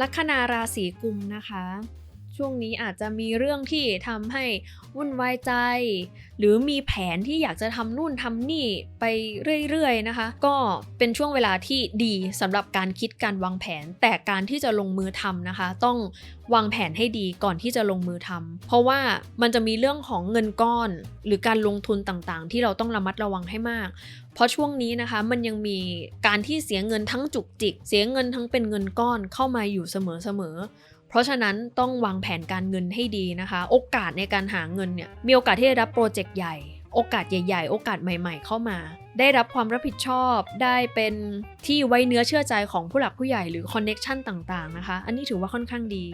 ลัคนาราศีกุมนะคะ ช่วงนี้อาจจะมีเรื่องที่ทำให้วุ่นวายใจ หรือมีแผนที่อยากจะทำนู่นทำนี่ไปเรื่อยๆนะคะ ก็เป็นช่วงเวลาที่ดีสำหรับการคิดการวางแผน แต่การที่จะลงมือทำนะคะ ต้องวางแผนให้ดีก่อนที่จะลงมือทำเพราะว่ามันจะมีเรื่องของเงินก้อน หรือการลงทุนต่างๆ ที่เราต้องระมัดระวังให้มาก เพราะช่วงนี้นะคะมันยังมีการที่เสียเงินทั้งจุกจิก เสียเงินทั้งเป็นเงินก้อนเข้ามาอยู่เสมอๆ เพราะฉะนั้นต้องวางแผนการเงินให้ดีนะคะ โอกาสในการหาเงินเนี่ยมีโอกาสที่จะรับโปรเจกต์ใหญ่ โอกาสใหญ่ ๆ โอกาสใหม่ ๆ เข้ามา ได้รับความรับผิดชอบ ได้เป็นที่ไว้เนื้อเชื่อใจของผู้หลักผู้ใหญ่หรือคอนเน็ชันต่างๆนะคะ อันนี้ถือว่าค่อนข้างดี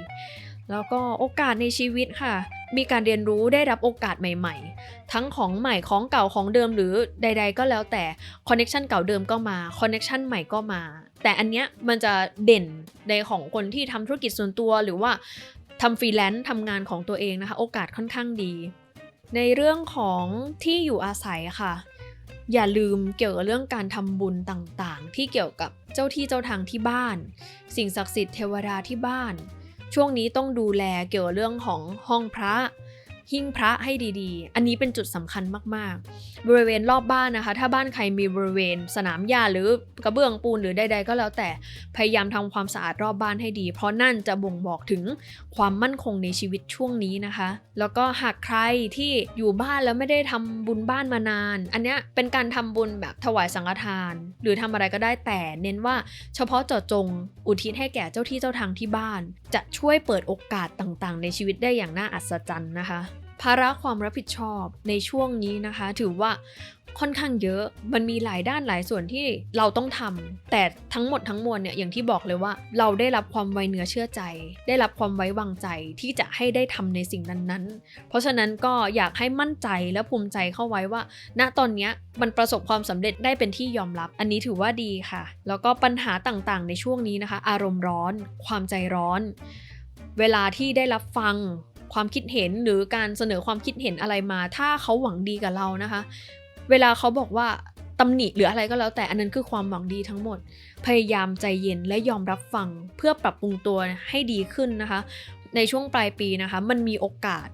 แล้วก็โอกาสในชีวิตค่ะ มีการเรียนรู้ได้รับโอกาสใหม่ ๆ ทั้งของใหม่ของเก่าของเดิมหรือใด ๆ ก็แล้วแต่คอนเน็ชันเก่าเดิมก็มาคอนเน็ชันใหม่ก็มา แต่อันเนี้ยมันจะเด่นในของคนที่ทำธุรกิจส่วนตัวหรือว่าทำฟรีแลนซ์ทำงานของตัวเองนะคะ โอกาสค่อนข้างดี ในเรื่องของที่อยู่อาศัยค่ะ อย่าลืมเกี่ยวกับเรื่องการทำบุญต่างๆ ที่เกี่ยวกับเจ้าที่เจ้าทางที่บ้าน สิ่งศักดิ์สิทธิ์เทวดาที่บ้าน ช่วงนี้ต้องดูแลเกี่ยวกับเรื่องของห้องพระ หิ้งพระให้ดีๆ อันนี้เป็นจุดสำคัญมากๆ บริเวณรอบบ้านนะคะ ถ้าบ้านใครมีบริเวณสนามหญ้าหรือกระเบื้องปูนหรือใด ๆ ก็แล้วแต่พยายามทำความสะอาดรอบบ้านให้ดี เพราะนั่นจะบ่งบอกถึงความมั่นคงในชีวิตช่วงนี้นะคะ แล้วก็หากใครที่อยู่บ้านแล้วไม่ได้ทำบุญบ้านมานาน อันเนี้ยเป็นการทำบุญแบบถวายสังฆทาน หรือทำอะไรก็ได้แต่เน้นว่าเฉพาะเจาะจงอุทิศให้แก่เจ้าที่เจ้าทางที่บ้าน จะช่วยเปิดโอกาสต่างๆ ในชีวิตได้อย่างน่าอัศจรรย์นะคะ ภาระความรับผิดชอบในช่วงนี้นะคะ ถือว่าค่อนข้างเยอะ มันมีหลายด้านหลายส่วนที่เราต้องทำแต่ทั้งหมดทั้งมวลเนี่ย อย่างที่บอกเลยว่า เราได้รับความไว้เนื้อเชื่อใจ ได้รับความไว้วางใจที่จะให้ได้ทำในสิ่งนั้นๆ เพราะฉะนั้นก็อยากให้มั่นใจและภูมิใจเข้าไว้ว่า ณ ตอนนี้มันประสบความสำเร็จได้เป็นที่ยอมรับ อันนี้ถือว่าดีค่ะ แล้วก็ปัญหาต่างๆ ในช่วงนี้นะคะ อารมณ์ร้อน ความใจร้อน เวลาที่ได้รับฟัง ความคิดเห็นหรือการเสนอความคิดเห็นอะไรมา ถ้าเขาหวังดีกับเรานะคะ เวลาเขาบอกว่าตำหนิหรืออะไรก็แล้วแต่อันนั้นคือความหวังดีทั้งหมด พยายามใจเย็นและยอมรับฟังเพื่อปรับปรุงตัวให้ดีขึ้นนะคะ ในช่วงปลายปีนะคะ มันมีโอกาส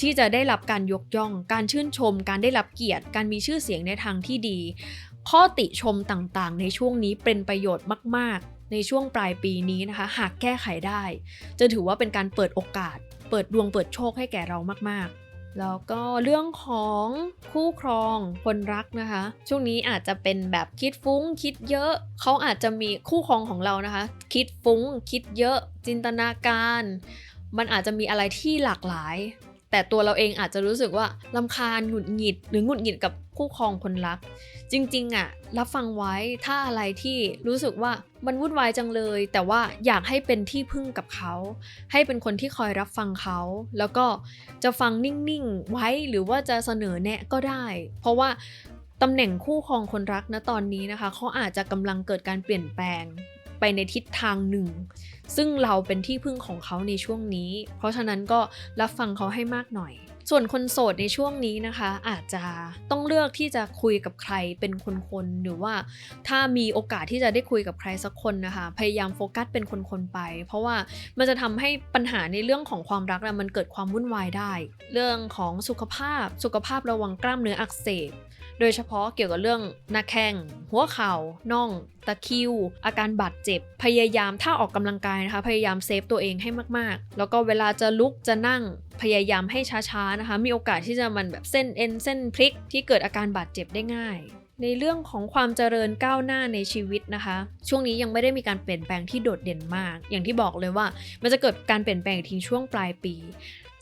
ที่จะได้รับการยกย่อง การชื่นชม การได้รับเกียรติ การมีชื่อเสียงในทางที่ดี ข้อติชมต่างๆ ในช่วงนี้เป็นประโยชน์มาก ๆ ในช่วงปลายปีนี้นะคะ หากแก้ไขได้ จะถือว่าเป็นการเปิดโอกาส ปิดดวงเปิดโชคให้แก่เรามากๆ แล้วก็เรื่องของคู่ครองคนรักนะคะ ช่วงนี้อาจจะเป็นแบบคิดฟุ้งคิดเยอะ เขาอาจจะมีคู่ครองของเรานะคะ คิดฟุ้งคิดเยอะ จินตนาการ มันอาจจะมีอะไรที่หลากหลาย แต่ตัวเราเองอาจจะรู้สึกว่าลำคาญหงุดหงิด หรือหงุดหงิดกับคู่ครองคนรัก จริงๆอะรับฟังไว้ถ้าอะไรที่รู้สึกว่ามันวุ่นวายจังเลย แต่ว่าอยากให้เป็นที่พึ่งกับเขา ให้เป็นคนที่คอยรับฟังเขา แล้วก็จะฟังนิ่งๆไว้หรือว่าจะเสนอแนะก็ได้ เพราะว่าตำแหน่งคู่ครองคนรักนะตอนนี้นะคะเขาอาจจะกำลังเกิดการเปลี่ยนแปลง ไปในทิศทางหนึ่ง ซึ่งเราเป็นที่พึ่งของเขาในช่วงนี้ เพราะฉะนั้นก็รับฟังเขาให้มากหน่อย ส่วนคนโสดในช่วงนี้นะคะ อาจจะต้องเลือกที่จะคุยกับใครเป็นคนๆหรือว่าถ้ามีโอกาสที่จะได้คุยกับใครสักคนนะคะ พยายามโฟกัสเป็นคนๆไป เพราะว่ามันจะทำให้ปัญหาในเรื่องของความรักนะมันเกิดความวุ่นวายได้ เรื่องของสุขภาพสุขภาพระวังกล้ามเนื้ออักเสบ โดยเฉพาะเกี่ยวกับเรื่องหน้าแข้งหัวเข่าน่อง ตะคิว อาการบาดเจ็บ พยายามถ้าออกกำลังกายนะคะ พยายามเซฟตัวเองให้มากๆ แล้วก็เวลาจะลุกจะนั่งพยายามให้ช้าๆนะคะ มีโอกาสที่จะมันแบบเส้นเอ็นเส้นพลิก ที่เกิดอาการบาดเจ็บได้ง่ายในเรื่องของความเจริญก้าวหน้าในชีวิตนะคะ ช่วงนี้ยังไม่ได้มีการเปลี่ยนแปลงที่โดดเด่นมาก อย่างที่บอกเลยว่า มันจะเกิดการเปลี่ยนแปลงอีกทีช่วงปลายปี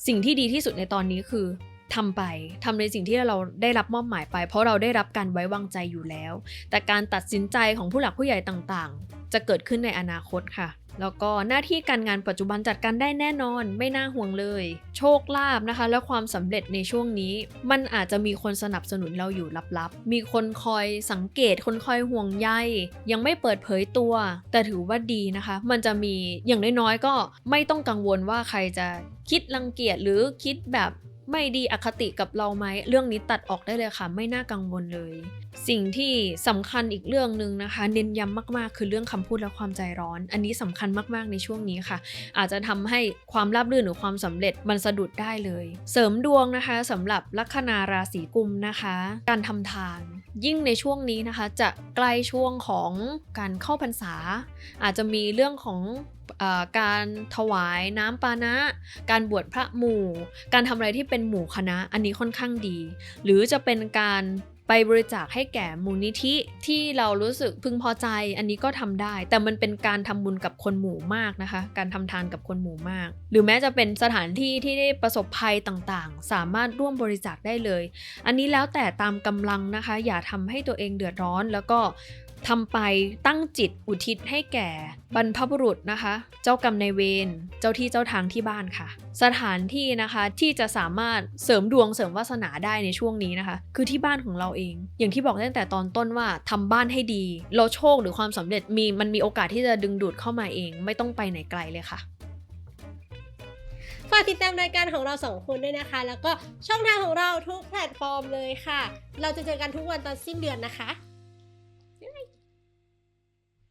สิ่งที่ดีที่สุดในตอนนี้คือ ทำไปทำในสิ่งที่เราได้รับมอบหมายไป เพราะเราได้รับการไว้วางใจอยู่แล้ว แต่การตัดสินใจของผู้หลักผู้ใหญ่ต่างๆ จะเกิดขึ้นในอนาคตค่ะ แล้วก็หน้าที่การงานปัจจุบันจัดการได้แน่นอนไม่น่าห่วงเลย โชคลาภนะคะ และความสำเร็จในช่วงนี้ มันอาจจะมีคนสนับสนุนเราอยู่ลับๆ มีคนคอยสังเกตคนคอยห่วงใยยังไม่เปิดเผยตัว แต่ถือว่าดีนะคะ มันจะมีอย่างน้อยๆก็ไม่ต้องกังวลว่าใครจะคิดรังเกียจหรือคิดแบบ ไม่ดีอคติกับเราไหมเรื่องนี้ตัดออกได้เลยค่ะ ไม่น่ากังวลเลย สิ่งที่สำคัญอีกเรื่องหนึ่งนะคะ เน้นย้ำมากๆ คือเรื่องคำพูดและความใจร้อน อันนี้สำคัญมากๆในช่วงนี้ค่ะ อาจจะทำให้ความราบรื่นหรือความสำเร็จมันสะดุดได้เลย เสริมดวงนะคะสำหรับลัคนาราศีกุมนะคะ การทำทาน ยิ่งในช่วงนี้นะคะจะใกล้ช่วงของการเข้าพรรษา อาจจะมีเรื่องของอการถวายน้ำปานะ การบวชพระหมู่ การทำอะไรที่เป็นหมู่คณะ อันนี้ค่อนข้างดี หรือจะเป็นการ ไปบริจาคให้แก่มูลนิธิที่เรารู้สึกพึงพอใจ อันนี้ก็ทำได้ แต่มันเป็นการทำบุญกับคนหมู่มากนะคะ การทำทานกับคนหมู่มาก หรือแม้จะเป็นสถานที่ที่ได้ประสบภัยต่างๆ สามารถร่วมบริจาคได้เลย อันนี้แล้วแต่ตามกำลังนะคะ อย่าทำให้ตัวเองเดือดร้อนแล้วก็ ทำไปตั้งจิตอุทิศให้แก่ บรรพบุรุษนะคะ เจ้ากรรมนายเวรเจ้าที่เจ้าทางที่บ้านค่ะ สถานที่นะคะที่จะสามารถเสริมดวงเสริมวาสนาได้ในช่วงนี้นะคะ คือที่บ้านของเราเอง อย่างที่บอกตั้งแต่ตอนต้นว่าทำบ้านให้ดีเราโชคหรือความสำเร็จมีมันมีโอกาสที่จะดึงดูดเข้ามาเอง ไม่ต้องไปไหนไกลเลยค่ะฝากติดตามรายการของเราสองคนด้วยนะคะ แล้วก็ช่องทางของเราทุกแพลตฟอร์มเลยค่ะ เราจะเจอกันทุกวันตอนสิ้นเดือนนะคะ